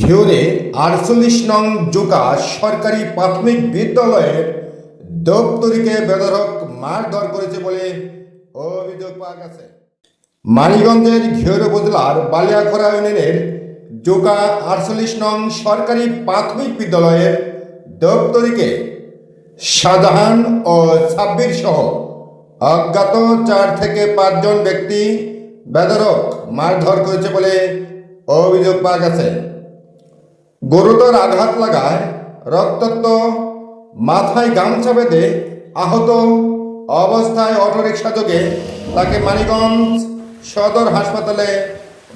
ঘিওরে আটচল্লিশ নং জোকা সরকারি প্রাথমিক বিদ্যালয়ের দপ্তরিকে বেদরক মারধর করেছে বলে অভিযোগ পাওয়া গেছে। মানিগঞ্জের ঘিওর উপজেলার বালিয়াখরা ইউনিয়নের জোকা আটচল্লিশ নং সরকারি প্রাথমিক বিদ্যালয়ের দপ্তরিকে শাহজাহান ও সাব্বির সহ অজ্ঞাত চার থেকে পাঁচজন ব্যক্তি বেদরক মারধর করেছে বলে অভিযোগ পাওয়া গেছে। গুরুতর আঘাত লাগায়, রক্তাক্ত, মাথায় গামছা বেঁধে আহত অবস্থায় অটোরিকশা যোগে তাকে মানিগঞ্জ সদর হাসপাতালে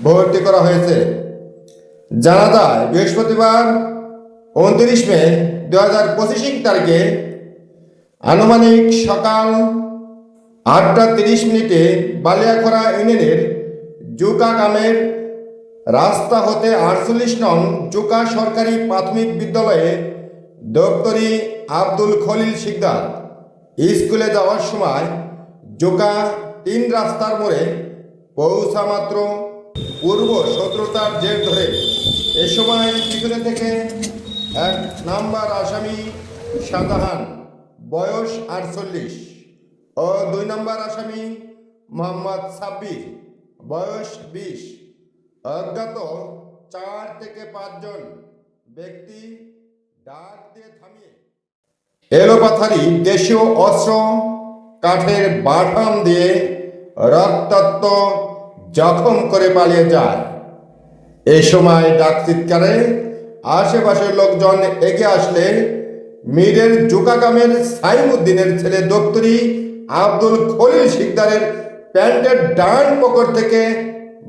ভর্তি করা হয়েছে। জানা যায়, বৃহস্পতিবার উনত্রিশ মে দু হাজার পঁচিশ তারিখে আনুমানিক সকাল আটটা তিরিশ মিনিটে বালিয়াখরা ইউনিয়নের জুকা গ্রামের রাস্তা হতে আটচল্লিশ নং জুকা সরকারি প্রাথমিক বিদ্যালয়ে দপ্তরি আব্দুল খলিল শিকদার স্কুলে যাওয়ার সময় জোকা তিন রাস্তার মোড়ে পৌঁছা মাত্র পূর্ব শত্রুতার জের ধরে। এ সময় পিছনে থেকে এক নাম্বার আসামি শাহজাহান, বয়স আটচল্লিশ, ও দুই নম্বর আসামি মোহাম্মদ সাব্বির বয়স বিশ। অজ্ঞাত চার থেকে পাঁচজন ব্যক্তি ডাক দিয়ে থামিয়ে এলোপাথারি দেশীয় অস্ত্র, কাঠের বাঠাম দিয়ে রক্তাক্ত জখম করে পালিয়ে যায়। এ সময় ডাক চিৎকারে আশেপাশের লোকজন এগিয়ে আসলে মীরের জোকাগামের সাইমুদ্দিনের ছেলে দপ্তরি আব্দুল খলিল শিকদারের প্যান্টের ডান পকর থেকে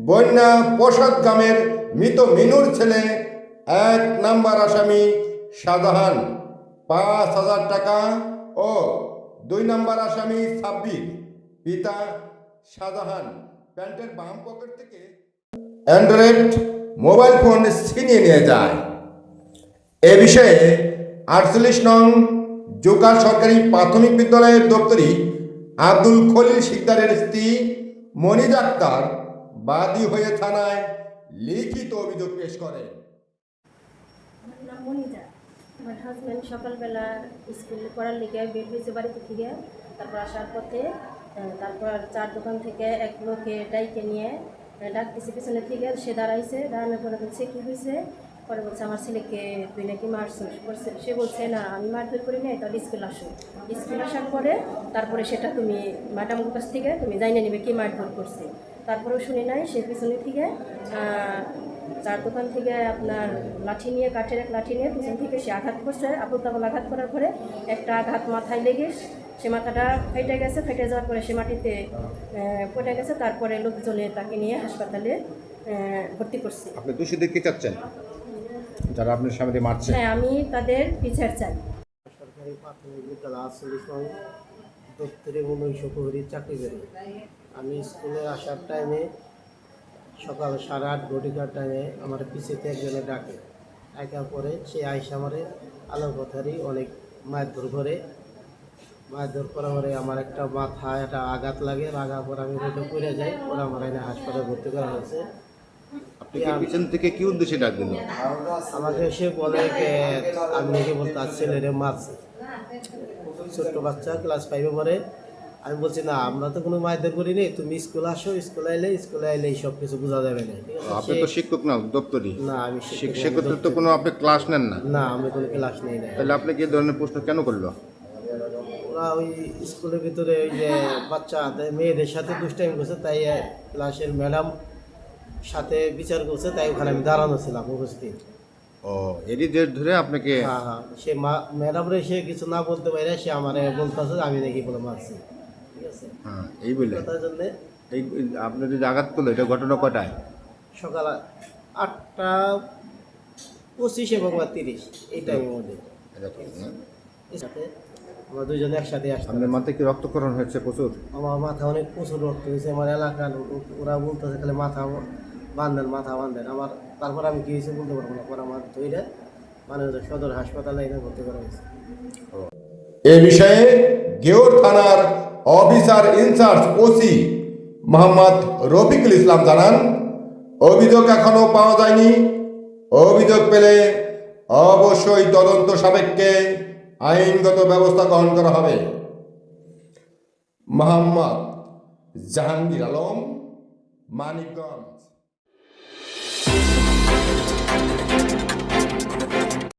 বন্যা প্রসাদ গ্রামের মৃত মিনুর ছেলে এক নাম্বার আসামি শাহজাহান, পাঁচ হাজার টাকা ও দুই নাম্বার আসামি সাব্বির, পিতা শাহজাহান। প্যান্টের বাম পকেট থেকে অ্যান্ড্রয়েড মোবাইল ফোন ছিনিয়ে নিয়ে যায়। এ বিষয়ে আটচল্লিশ নং জোকা সরকারি প্রাথমিক বিদ্যালয়ের দপ্তরি আব্দুল খলিল শিকদারের স্ত্রী মনিজ আক্তার বাদী হয়ে থানায় লিখিত অভিযোগ পেশ করেন। আমার নাম মনিজা। আমার হাজব্যান্ড সকালবেলা স্কুলে বের হয়েছে বাড়িতে থেকে তারপর আসার পথে তারপর চার দোকান থেকে এক লোকে ডাইকে নিয়ে ডাকতেছে পিছনে থেকে, সে দাঁড়াইছে, দাঁড়ানোর পরে বলছে, কী হয়েছে পরে বলছে, আমার ছেলেকে তুই নাকি মারছিস। বলছে সে বলছে, না, আমি মারধর করি নাই, তাহলে স্কুল আসো। স্কুল আসার পরে তারপরে সেটা তুমি ম্যাডামের কাছ থেকে তুমি জানিয়ে নিবে কি মারধর করছে। তারপরেও শুনি নাই সে পিছনে থেকে চার দোকান থেকে আপনার লাঠি নিয়ে কাঠের এক লাঠি নিয়ে পিছন থেকে সে আঘাত করছে তাবুল আঘাত করার পরে একটা আঘাত মাথায় লেগে সে মাথাটা ফেটে গেছে ফেটে যাওয়ার পরে সে মাটিতে পড়ে গেছে তারপরে লোকজনে তাকে নিয়ে হাসপাতালে ভর্তি করছে। আপনি দোষীদের কি চাচ্ছেন? যারা আপনার সামনে মারছে। হ্যাঁ আমি তাদের বিচার চাই। সরকারি প্রাথমিক বিদ্যালয় নং দপ্তরে উনিশশো চাকরি করি। আমি স্কুলে আসার টাইমে সকাল সাড়ে আট ঘটিকার টাইমে আমার পিছিয়ে একজনে ডাকে। ডাকার পরে সে আইসা আমারে আলো কথারই অনেক মারধর করে। মারধর করার পরে আমার একটা মাথায় একটা আঘাত লাগে। লাগার পর আমি রোডে পড়ে যাই। ওরা আমার এনে হাসপাতালে ভর্তি করা হয়েছে। আপনি পিছন থেকে কি উদ্দেশ্যে ডাক দিল আমাকে সে বলে আমি নাকি বলতে ছেলেরে মারছে। ছোট্ট বাচ্চা ক্লাস ফাইভে পড়ে। আমি বলছি না আমরা তো কোনো মারধর করিনি তুমি স্কুলে আসো স্কুলে এলে স্কুলে এলে সব কিছু বোঝা যাবে না। আপনি তো শিক্ষক না দপ্তরি। না আমি সেক্ষেত্রে তো কোনো আপনি ক্লাস নেন না। না আমি কোনো ক্লাস নেই না। তাহলে আপনি কি এই ধরনের প্রশ্ন কেন করল? ওরা ওই স্কুলের ভিতরে ওই যে বাচ্চা মেয়েদের সাথে দুষ্টাইম করছে তাই ক্লাসের ম্যাডাম সাথে বিচার করছে তাই ওখানে আমি দাঁড়ানো ছিলাম উপস্থিত। ও এরই জের ধরে আপনাকে হ্যাঁ হ্যাঁ সে মা ম্যাডামরে সে কিছু না বলতে পারে সে আমার বলতেছে আমি নাকি বলে মারছি। ঠিক হ্যাঁ এই আচ্ছা। তার জন্যে এই আপনার যে আঘাত করল এটা ঘটনা কটায়? সকাল আটটা পঁচিশ এবং বা তিরিশ এই টাইমের মধ্যে। না? সাথে আমরা দুজনে একসাথে আসতাম। আপনার মাথায় কি রক্তক্ষরণ হয়েছে প্রচুর? আমার মাথা অনেক প্রচুর রক্ত হয়েছে আমার এলাকার ওরা বলতেছে খালি মাথা বান্ধেন মাথা বান্ধেন আমার তারপর আমি কি হয়েছে বলতে পারব না পরে আমার ধৈর্য মানে সদর হাসপাতালে এনে ভর্তি করা হয়েছে। এ বিষয়ে গেওর থানার officer incharge OC Mohammad Rafiqul Islam জানান, অভিযোগ এখনও পাওয়া যায়নি। অভিযোগ পেলে অবশ্যই তদন্ত সাপেক্ষে আইনগত ব্যবস্থা গ্রহণ করা হবে। মোহাম্মদ জাহাঙ্গীর আলম, মানিকগঞ্জ।